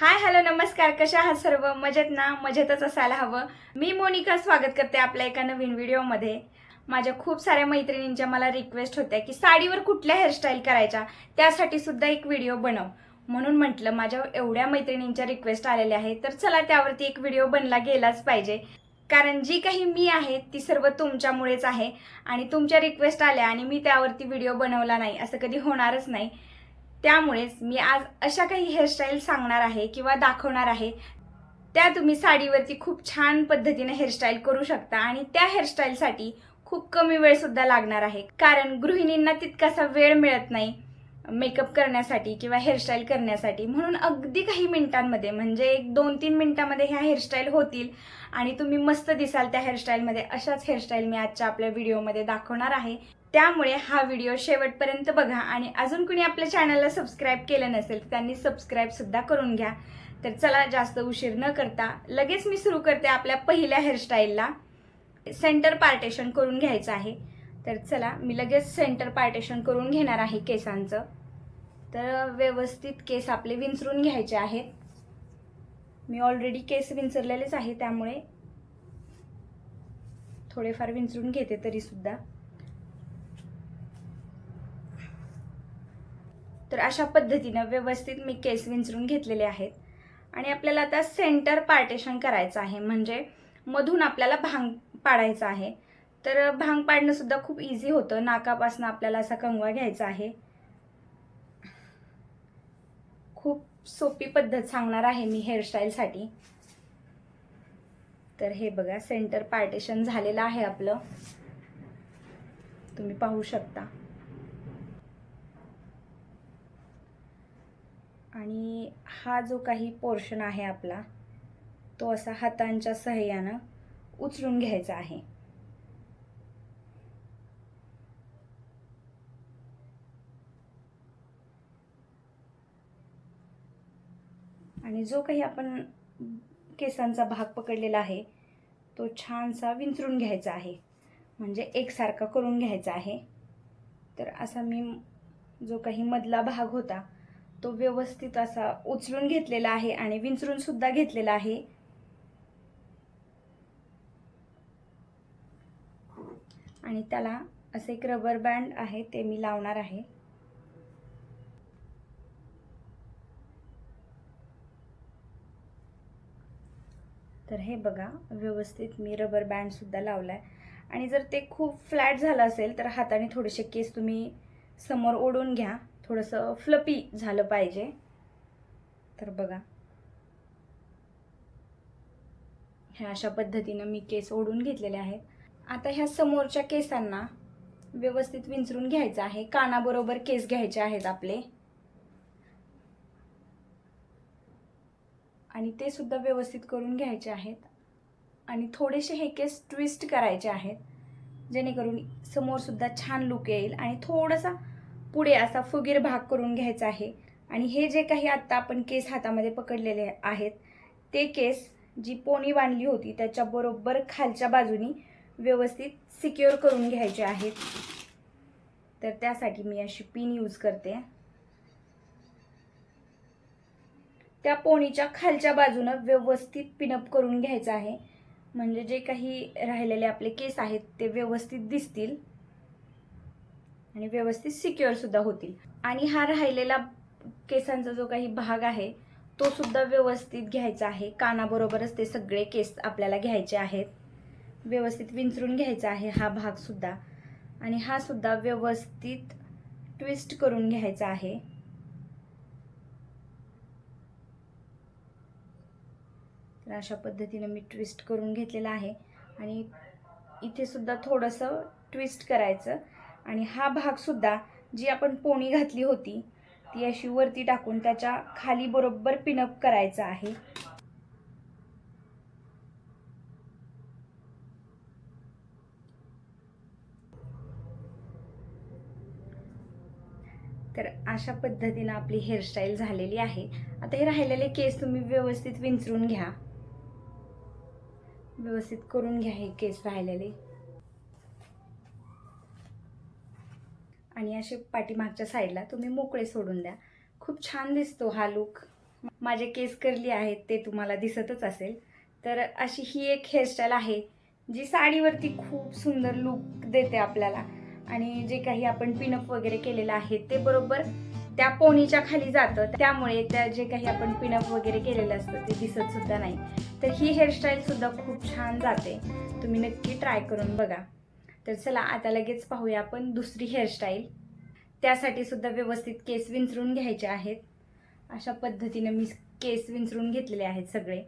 Hi hello नमस्कार. कशा आहात सर्व? मजेत ना? मजेतच असायला हवं. मी मोनिका स्वागत करते आपल्या एका नवीन व्हिडिओमध्ये. माझ्या खूप साऱ्या मैत्रिणींच्या मला रिक्वेस्ट होत्या की साडीवर कुठल्या हेअरस्टाईल करायच्या? त्यासाठी सुद्धा एक व्हिडिओ बनव. म्हणून म्हटलं माझ्या एवढ्या मैत्रिणींच्या रिक्वेस्ट आलेल्या आहेत तर चला त्यावरती एक व्हिडिओ बनला गेलाच पाहिजे. कारण जी काही मी आहे ती सर्व तुमच्यामुळेच आहे. आणि तुमच्या रिक्वेस्ट आल्या आणि मी त्यावरती व्हिडिओ बनवला नाही असं कधी होणारच नाही. त्यामुळेच मी आज अशा काही हेअरस्टाईल सांगणार आहे किंवा दाखवणार आहे. त्या तुम्ही साडीवरती खूप छान पद्धतीने हेअरस्टाईल करू शकता आणि त्या हेअरस्टाईलसाठी खूप कमी वेळ सुद्धा लागणार आहे. कारण गृहिणींना तितकासा वेळ मिळत नाही मेकअप करण्यासाठी किंवा हेअरस्टाईल करण्यासाठी. म्हणून अगदी काही मिनिटांमध्ये म्हणजे एक दोन तीन मिनिटांमध्ये ह्या हेअरस्टाईल होतील आणि तुम्ही मस्त दिसाल त्या हेअरस्टाईलमध्ये अशाच हेअरस्टाईल मी आजच्या आपल्या व्हिडिओमध्ये दाखवणार आहे. त्यामुळे हा व्हिडिओ शेवटपर्यंत बघा आणि अजून कुणी आपल्या चॅनलला सबस्क्राईब केलं नसेल तर त्यांनी सबस्क्राईब सुद्धा करून घ्या. तर चला जास्त उशीर न करता लगेच मी सुरू करते आपल्या पहिल्या हेअरस्टाईलला सेंटर पार्टेशन करून घ्यायचं आहे. तर चला मी लगेच सेंटर पार्टेशन करून घेणार आहे केसांचं. तर व्यवस्थित केस आपले विंचरून घ्यायचे आहेत. मी ऑलरेडी केस विंचरलेलेच आहे त्यामुळे थोडेफार विंचरून घेते तरीसुद्धा तर अशा पद्धतीनं व्यवस्थित मी केस विंचरून घेतलेले आहेत. आणि आपल्याला आता सेंटर पार्टेशन करायचं आहे. म्हणजे मधून आपल्याला भांग पाडायचा आहे. तर भांग पाडणंसुद्धा खूप इझी होतं. नाकापासून आपल्याला असा कंगवा घ्यायचा आहे. खूप सोपी पद्धत सांगणार आहे मी हेअरस्टाईलसाठी तर हे बघा सेंटर पार्टेशन झालेलं आहे आपलं. तुम्ही पाहू शकता. आणि हा जो काही पोर्शन आहे आपला तो असा हातांच्या सहाय्यानं उचलून घ्यायचा आहे. आणि जो काही आपण केसांचा भाग पकडलेला आहे तो छानसा विंचरून घ्यायचा आहे. म्हणजे एकसारखा करून घ्यायचा आहे. तर असा मी जो काही मधला भाग होता तो व्यवस्थित असा उचलून घेतलेला आहे आणि विंचरून सुद्धा घेतलेला आहे. आणि त्याला असे एक रबर बँड आहे ते मी लावणार आहे. तर हे बघा व्यवस्थित मी रबर बँड सुद्धा लावलाय. आणि जर ते खूप फ्लॅट झालं असेल तर हाताने थोडेसे केस तुम्ही समोर ओढून घ्या. थोडंसं फ्लपी झालं पाहिजे. तर बघा. ह्या अशा पद्धतीनं मी केस ओढून घेतलेले आहेत. आता ह्या समोरच्या केसांना व्यवस्थित विंचरून घ्यायचं आहे. कानाबरोबर केस घ्यायचे आहेत आपले. आणि ते सुद्धा व्यवस्थित करून घ्यायचे आहेत. आणि थोडेसे हे केस ट्विस्ट करायचे आहेत. जेणेकरून समोरसुद्धा छान लुक येईल. आणि थोडासा पुढे असा फुगीर भाग करून घ्यायचा आहे. आणि हे जे काही आत्ता आपण केस हातामध्ये पकडलेले आहेत ते केस जी पोणी बांधली होती त्याच्याबरोबर खालच्या बाजूनी व्यवस्थित सिक्युअर करून घ्यायचे आहेत. तर त्यासाठी मी अशी पिन यूज करते. त्या पोणीच्या खालच्या बाजूनं व्यवस्थित पिनअप करून घ्यायचं आहे. म्हणजे जे काही राहिलेले आपले केस आहेत ते व्यवस्थित दिसतील. आणि व्यवस्थित सिक्युअरसुद्धा होतील. आणि हा राहिलेला केसांचा जो काही भाग आहे तो सुद्धा व्यवस्थित घ्यायचा आहे. कानाबरोबरच ते सगळे केस आपल्याला घ्यायचे आहेत. व्यवस्थित विंचरून घ्यायचा आहे हा भाग सुद्धा. आणि हा सुद्धा व्यवस्थित ट्विस्ट करून घ्यायचा आहे. तर अशा पद्धतीनं मी ट्विस्ट करून घेतलेला आहे. आणि इथे सुद्धा थोडंसं ट्विस्ट करायचं. आणि हा भागसुद्धा जी आपण पोणी घातली होती ती अशी वरती टाकून त्याच्याखाली बरोबर पिनअप करायचं आहे. तर अशा पद्धतीनं आपली हेअरस्टाईल झालेली आहे. आता हे राहिलेले केस तुम्ही व्यवस्थित विंचरून घ्या. व्यवस्थित करून घ्या हे केस राहिलेले. आणि असे पाठीमागच्या साईडला तुम्ही मोकळे सोडून द्या. खूप छान दिसतो हा लुक माझे केस करली आहेत ते तुम्हाला दिसतच असेल. तर अशी ही एक हेअरस्टाईल आहे जी साडीवरती खूप सुंदर लुक देते आपल्याला. आणि जे काही आपण पिनअप वगैरे केलेलं आहे ते बरोबर त्या पोनीच्या खाली जातं. त्यामुळे त्या जे काही आपण पिनअप वगैरे केलेलं असतं ते दिसत सुद्धा नाही. तर ही हेअरस्टाईल सुद्धा खूप छान जाते. तुम्ही नक्की ट्राय करून बघा. तर चला आता लगेच पाहूया आपण दुसरी हेअरस्टाईल त्यासाठी सुद्धा व्यवस्थित केस विंचरून घ्यायचे आहेत. अशा पद्धतीनं मी केस विंचरून घेतलेले आहेत सगळे.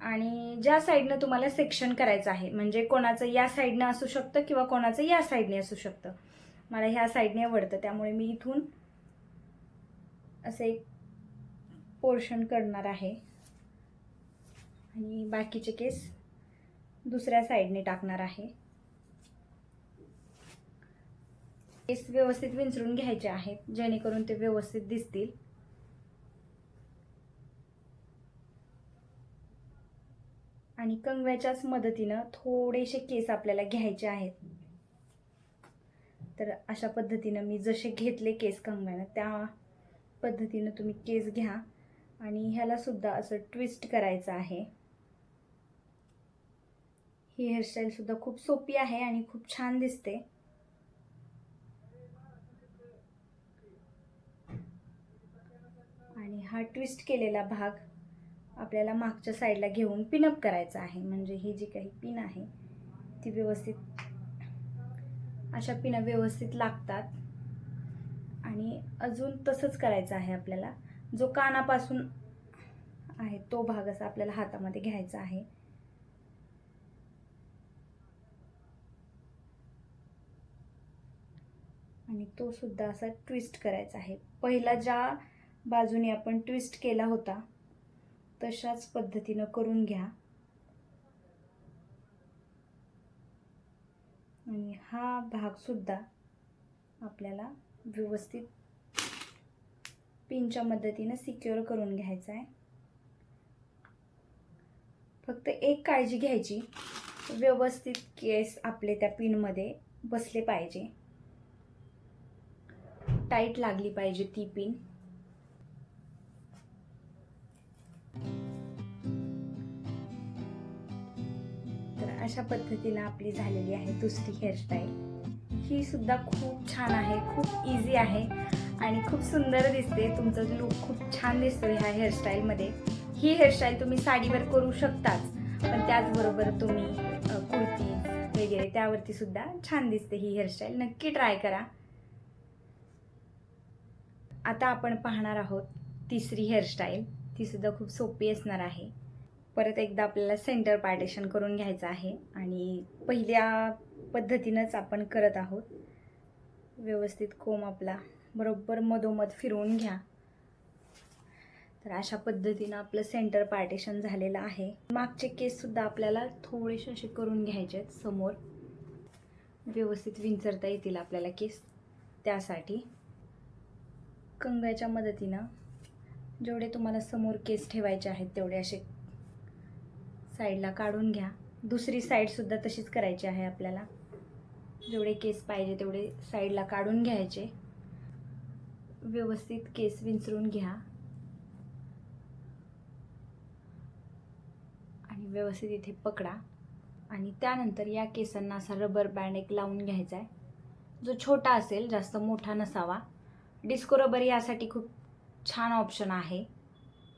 आणि ज्या साईडनं तुम्हाला सेक्शन करायचं आहे म्हणजे कोणाचं या साईडनं असू शकतं किंवा कोणाचं या साईडने असू शकतं. मला ह्या साईडने आवडतं त्यामुळे मी इथून असे एक पोर्शन करणार आहे. आणि बाकीचे केस दुसऱ्या साईडने टाकणार आहे. केस व्यवस्थित विंचरून घ्यायचे आहेत जेणेकरून ते व्यवस्थित दिसतील. आणि कंगव्याच्याच मदतीनं थोडेसे केस आपल्याला घ्यायचे आहेत. तर अशा पद्धतीनं मी जसे घेतले केस कंगव्यानं त्या पद्धतीनं तुम्ही केस घ्या. आणि ह्यालासुद्धा असं ट्विस्ट करायचं आहे. ही हेअरस्टाईलसुद्धा खूप सोपी आहे आणि खूप छान दिसते आणि हा ट्विस्ट केलेला भाग आपल्याला मागच्या साईडला घेऊन पिनअप करायचा आहे. म्हणजे ही जी काही पिन आहे ती व्यवस्थित अशा पिना व्यवस्थित लागतात. आणि अजून तसंच करायचं आहे आपल्याला. जो कानापासून आहे तो भाग असा आपल्याला हातामध्ये घ्यायचा आहे. आणि तो सुद्धा असा ट्विस्ट करायचा आहे. पहिला ज्या बाजूने आपण ट्विस्ट केला होता. तशाच पद्धतीनं करून घ्या. आणि हा भागसुद्धा आपल्याला व्यवस्थित पिनच्या मदतीनं सिक्युअर करून घ्यायचा आहे. फक्त एक काळजी घ्यायची. व्यवस्थित केस आपले त्या पिनमध्ये बसले पाहिजे. टाईट लागली पाहिजे ती पिन अशा पद्धतीनं आपली झालेली आहे दुसरी हेअरस्टाईल ही सुद्धा खूप छान आहे खूप इझी आहे आणि खूप सुंदर दिसते. तुमचं लुक खूप छान दिसतो ह्या हेअरस्टाईलमध्ये ही हेअरस्टाईल तुम्ही साडीवर करू शकताच पण त्याचबरोबर तुम्ही कुर्ती वगैरे त्यावरती सुद्धा छान दिसते ही हेअरस्टाईल नक्की ट्राय करा. आता आपण पाहणार आहोत तिसरी हेअरस्टाईल ती सुद्धा खूप सोपी असणार आहे. परत एकदा आपल्याला सेंटर पार्टेशन करून घ्यायचं आहे आणि पहिल्या पद्धतीनंच आपण करत आहोत. व्यवस्थित कोंब आपला बरोबर मधोमध फिरवून घ्या. तर अशा पद्धतीनं आपलं सेंटर पार्टेशन झालेलं आहे. मागचे केससुद्धा आपल्याला थोडेसे असे करून घ्यायचे आहेत समोर. व्यवस्थित विंचरता येतील आपल्याला केस त्यासाठी कंगव्याच्या मदतीनं जेवढे तुम्हाला समोर केस ठेवायचे आहेत तेवढे असे साईडला काढून घ्या. दुसरी साईडसुद्धा तशीच करायची आहे आपल्याला. जेवढे केस पाहिजे तेवढे साईडला काढून घ्यायचे. व्यवस्थित केस विंचरून घ्या. आणि व्यवस्थित इथे पकडा. आणि त्यानंतर या केसांना असा रबर बँड एक लावून घ्यायचा आहे जो छोटा असेल जास्त मोठा नसावा. डिस्को रबर यासाठी खूप छान ऑप्शन आहे.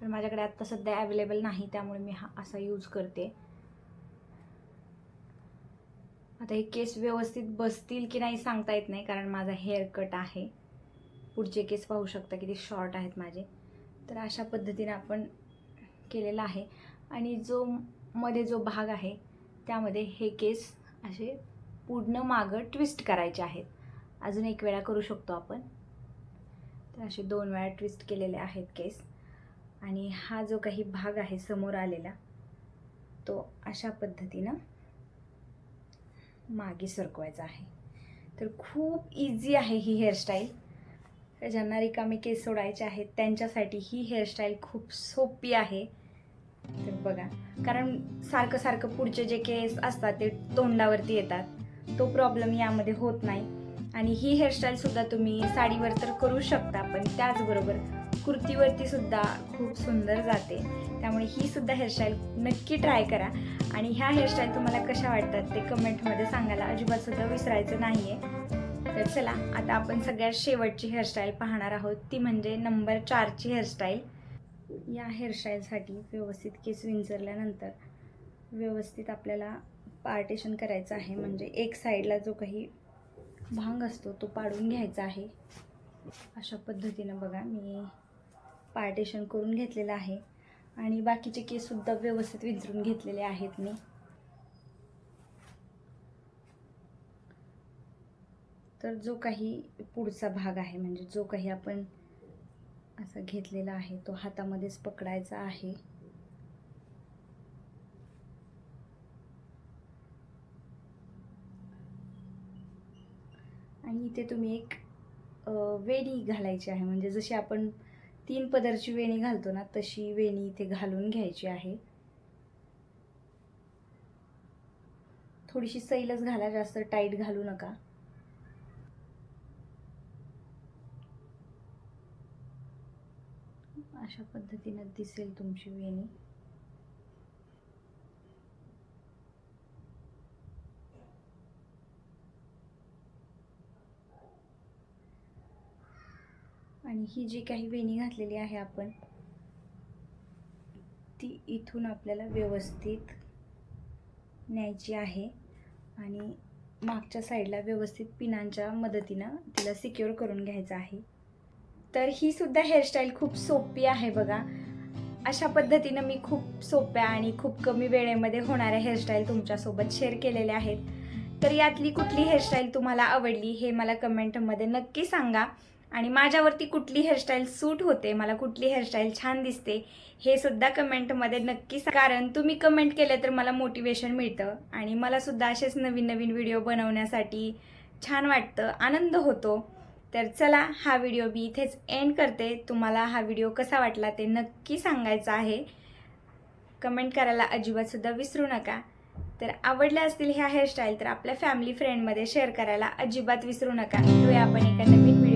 पण माझ्याकडे आत्ता सध्या अवेलेबल नाही त्यामुळे मी हा असा यूज करते. आता हे केस व्यवस्थित बसतील की नाही सांगता येत नाही कारण माझा हेअर कट आहे. पुढचे केस पाहू शकता किती शॉर्ट आहेत माझे. तर अशा पद्धतीने आपण केलेला आहे. आणि जो मध्ये जो भाग आहे त्यामध्ये हे केस असे पूर्ण मागं ट्विस्ट करायचे आहेत. अजून एक वेळा करू शकतो आपण. तर असे दोन वेळा ट्विस्ट केलेले आहेत केस. आणि हा जो काही भाग आहे समोर आलेला तो अशा पद्धतीनं मागे सरकवायचा आहे. तर खूप इझी आहे ही हेअरस्टाईल ज्यांना रिकामे केस सोडायचे आहेत त्यांच्यासाठी ही हेअरस्टाईल खूप सोपी आहे. तर बघा कारण सारखं सारखं पुढचे जे केस असतात ते तोंडावरती येतात. तो प्रॉब्लेम यामध्ये होत नाही. आणि ही हेअरस्टाईलसुद्धा तुम्ही साडीवर तर करू शकता पण त्याचबरोबर कुर्तीवरती सुद्धा खूप सुंदर जाते. त्यामुळे ही सुद्धा हेअरस्टाईल नक्की ट्राय करा. आणि ह्या हेअरस्टाईल तुम्हाला कशा वाटतात ते कमेंटमध्ये सांगायला अजिबात सुद्धा विसरायचं नाही आहे तर चला आता आपण सगळ्यात शेवटची हेअरस्टाईल पाहणार आहोत. ती म्हणजे नंबर चारची हेअरस्टाईल या हेअरस्टाईलसाठी व्यवस्थित केस विंचरल्यानंतर व्यवस्थित आपल्याला पार्टेशन करायचं आहे. म्हणजे एक साईडला जो काही भांग असतो तो पाडून घ्यायचा आहे. अशा पद्धतीनं बघा मी पार्टेशन करून घेतलेलं आहे. आणि बाकीचे केससुद्धा व्यवस्थित विंचरून घेतलेले आहेत मी. तर जो काही पुढचा भाग आहे म्हणजे जो काही आपण असा घेतलेला आहे तो हातामध्येच पकडायचा आहे. आणि इथे तुम्ही एक वेडी वेणी घालायची आहे म्हणजे जशी आपण तीन पदरची वेणी घालतो ना तशी वेणी इथे घालून घ्यायची आहे. थोडीशी सैलच घाला जास्त टाईट घालू नका. अशा पद्धतीनं दिसेल तुमची वेणी. आणि ही जी काही वेणी घातलेली आहे आपण ती इथून आपल्याला व्यवस्थित न्यायची आहे आणि मागच्या साईडला व्यवस्थित पिनांच्या मदतीनं तिला सिक्युअर करून घ्यायचं आहे. तर ही सुद्धा हेअरस्टाईल खूप सोपी आहे बघा. अशा पद्धतीनं मी खूप सोप्या आणि खूप कमी वेळेमध्ये होणाऱ्या हेअरस्टाईल तुमच्यासोबत शेअर केलेल्या आहेत. तर यातली कुठली हेअरस्टाईल तुम्हाला आवडली हे मला कमेंटमध्ये नक्की सांगा. आणि माझ्यावरती कुठली हेअरस्टाईल सूट होते मला कुठली हेअरस्टाईल छान दिसते हे सुद्धा कमेंटमध्ये नक्की कारण तुम्ही कमेंट केलं तर मला मोटिवेशन मिळतं आणि मला सुद्धा असेच नवीन नवीन व्हिडिओ बनवण्यासाठी छान वाटतं आनंद होतो. तर चला हा व्हिडिओ मी इथेच एंड करते. तुम्हाला हा व्हिडिओ कसा वाटला ते नक्की सांगायचं आहे. कमेंट करायला अजिबातसुद्धा विसरू नका. तर आवडल्या असतील ह्या हेअरस्टाईल तर आपल्या फॅमिली फ्रेंडमध्ये शेअर करायला अजिबात विसरू नका. भेटूया आपण एका नवीन video